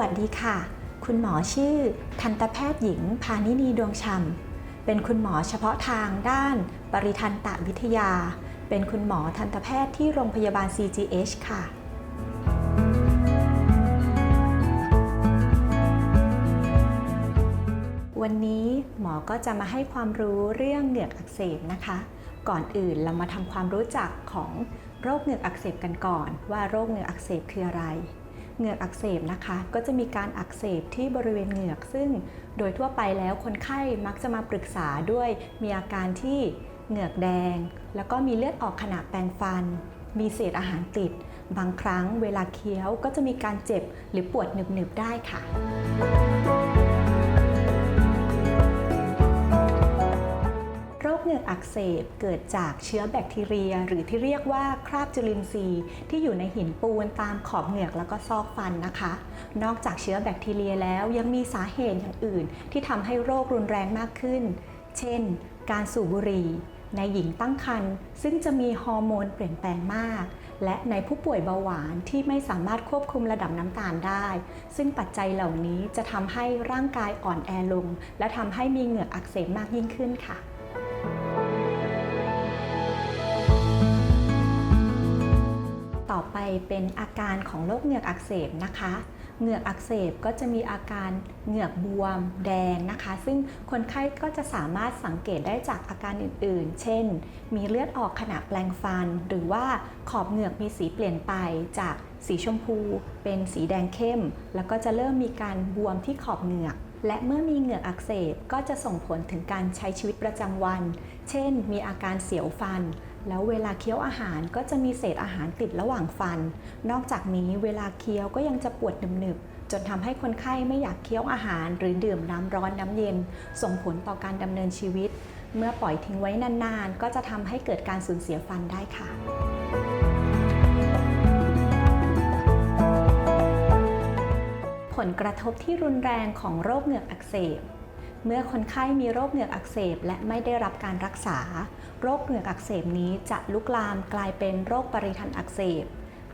วัสดีค่ะ คุณหมอชื่อ ทันตแพทย์หญิง พานินีดวงชำเป็นคุณหมอเฉพาะทางด้านปริทันตวิทยา เป็นคุณหมอทันตแพทย์ที่โรงพยาบาล CGH ค่ะวันนี้หมอก็จะมาให้ความรู้เรื่องเหงือกอักเสบนะคะ ก่อนอื่นเรามาทำความรู้จักของโรคเหงือกอักเสบกันก่อน ว่าโรคเหงือกอักเสบคืออะไร เหงือกอักเสบนะคะ ก็จะมีการอักเสบที่บริเวณเหงือก ซึ่งโดยทั่วไปแล้วคนไข้มักจะมาปรึกษาด้วย มีอาการที่เหงือกแดง แล้วก็มีเลือดออกขณะแปรงฟัน มีเศษอาหารติด บางครั้งเวลาเคี้ยวก็จะมีการเจ็บหรือปวดหนึบๆได้ค่ะ อกอักเสบเกิดจากเชื้อแบคทีเรีย หรือที่เรียกว่าคราบจุลินทรีย์ ที่อยู่ในหินปูนตามขอบเหงือกแล้วก็ซอกฟันนะคะ นอกจากเชื้อแบคทีเรียแล้วยังมีสาเหตุอย่างอื่น ที่ทำให้โรครุนแรงมากขึ้น เช่น การสูบบุหรี่ในหญิงตั้งครรภ์ซึ่งจะมีฮอร์โมนเปลี่ยนแปลงมาก และในผู้ป่วยเบาหวานที่ไม่สามารถควบคุมระดับน้ำตาลได้ ซึ่งปัจจัยเหล่านี้จะทำให้ร่างกายอ่อนแอลง และทำให้มีเหงือกอักเสบมากยิ่งขึ้นค่ะ อไปเป็นอาการของโรคเหงือกอักเสบนะคะ เหงือกอักเสบก็จะมีอาการเหงือกบวมแดงนะคะ ซึ่งคนไข้ก็จะสามารถสังเกตได้จากอาการอื่นๆ เช่น มีเลือดออกขณะแปลงฟัน หรือว่าขอบเหงือกมีสีเปลี่ยนไปจากสีชมพู เป็นสีแดงเข้ม แล้วก็จะเริ่มมีการบวมที่ขอบเหงือก และเมื่อมีเหงือกอักเสบก็จะส่งผลถึงการใช้ชีวิตประจำวัน เช่น มีอาการเสียวฟัน แล้วเวลาเคี้ยวอาหารก็จะมีเศษอาหารติดระหว่างฟัน นอกจากนี้เวลาเคี้ยวก็ยังจะปวดหนึบๆจนทำให้คนไข้ไม่อยากเคี้ยวอาหารหรือดื่มน้ำร้อนน้ำเย็น ส่งผลต่อการดำเนินชีวิต เมื่อปล่อยทิ้งไว้นานๆ ก็จะทำให้เกิดการสูญเสียฟันได้ค่ะ ผลกระทบที่รุนแรงของโรคเหงือกอักเสบ เมื่อคนไข้มีโรคเหงือกอักเสบ และไม่ได้รับการรักษา โรคเหงือกอักเสบนี้จะลุกลามกลายเป็นโรคปริทันอักเสบ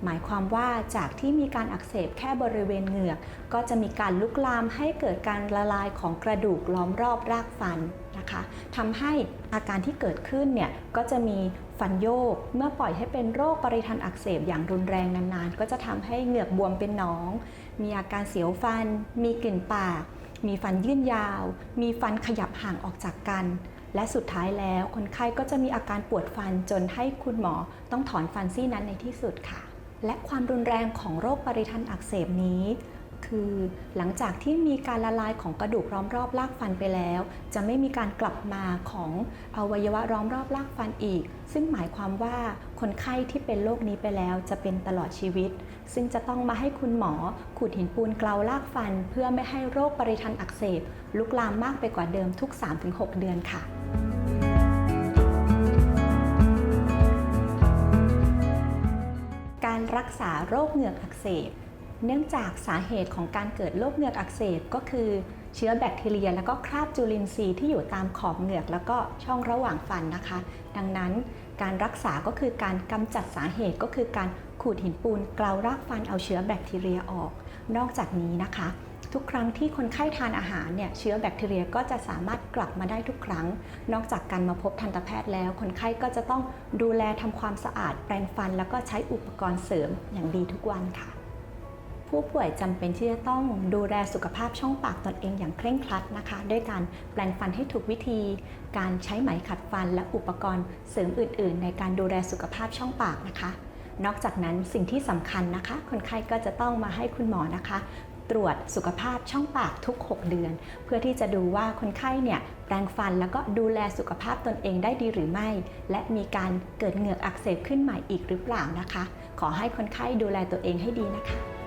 หมายความว่าจากที่มีการอักเสบแค่บริเวณเหงือก ก็จะมีการลุกลามให้เกิดการละลายของกระดูกล้อมรอบรากฟัน นะคะทำให้อาการที่เกิดขึ้นเนี่ยก็จะมีฟันโยก เมื่อปล่อยให้เป็นโรคปริทันอักเสบอย่างรุนแรงนานๆ ก็จะทำให้เหงือกบวมเป็นหนอง มีอาการเสียวฟัน มีกลิ่นปาก มีฟันยื่นยาว มีฟันขยับห่างออกจากกัน และสุดท้ายแล้วคนไข้ก็จะมีอาการปวดฟันจนให้คุณหมอต้องถอนฟันซี่นั้นในที่สุดค่ะ และความรุนแรงของโรคปริทันอักเสบนี้ คือหลังจากที่มีการละลายของกระดูกล้อมรอบรากฟันไปแล้ว จะไม่มีการกลับมาของอวัยวะล้อมรอบรากฟันอีก ซึ่งหมายความว่าคนไข้ที่เป็นโรคนี้ไปแล้วจะเป็นตลอดชีวิต ซึ่งจะต้องมาให้คุณหมอขูดหินปูนเกลารากฟัน เพื่อไม่ให้โรคปริทันอักเสบลุกลามมากไปกว่าเดิมทุก 3-6 เดือนค่ะการรักษาโรคเหงือกอักเสบ เนื่องจากสาเหตุของการเกิดโรคเหงือกอักเสบก็คือเชื้อแบคทีเรีย แล้วก็คราบจุลินทรีย์ที่อยู่ตามขอบเหงือกแล้วก็ช่องระหว่างฟันนะคะ ดังนั้นการรักษาก็คือการกำจัดสาเหตุก็คือการขูดหินปูนเกลารากฟันเอาเชื้อแบคทีเรียออก นอกจากนี้นะคะ ทุกครั้งที่คนไข้ทานอาหารเนี่ยเชื้อแบคทีเรียก็จะสามารถกลับมาได้ทุกครั้ง นอกจากการมาพบทันตแพทย์แล้ว คนไข้ก็จะต้องดูแลทำความสะอาดแปรงฟัน แล้วก็ใช้อุปกรณ์เสริมอย่างดีทุกวันค่ะ ผู้ป่วยจำเป็นที่จะต้องดูแลสุขภาพช่องปากตนเองอย่างเคร่งครัดนะคะ ด้วยการแปรงฟันให้ถูกวิธี การใช้ไหมขัดฟันและอุปกรณ์เสริมอื่น ๆ ในการดูแลสุขภาพช่องปากนะคะ นอกจากนั้นสิ่งที่สำคัญนะคะ คนไข้ก็จะต้องมาให้คุณหมอนะคะ ตรวจสุขภาพช่องปากทุก 6 เดือน เพื่อที่จะดูว่าคนไข้เนี่ยแปรงฟันแล้วก็ดูแลสุขภาพตนเองได้ดีหรือไม่ และมีการเกิดเหงือกอักเสบขึ้นใหม่อีกหรือเปล่านะคะ ขอให้คนไข้ดูแลตัวเองให้ดีนะคะ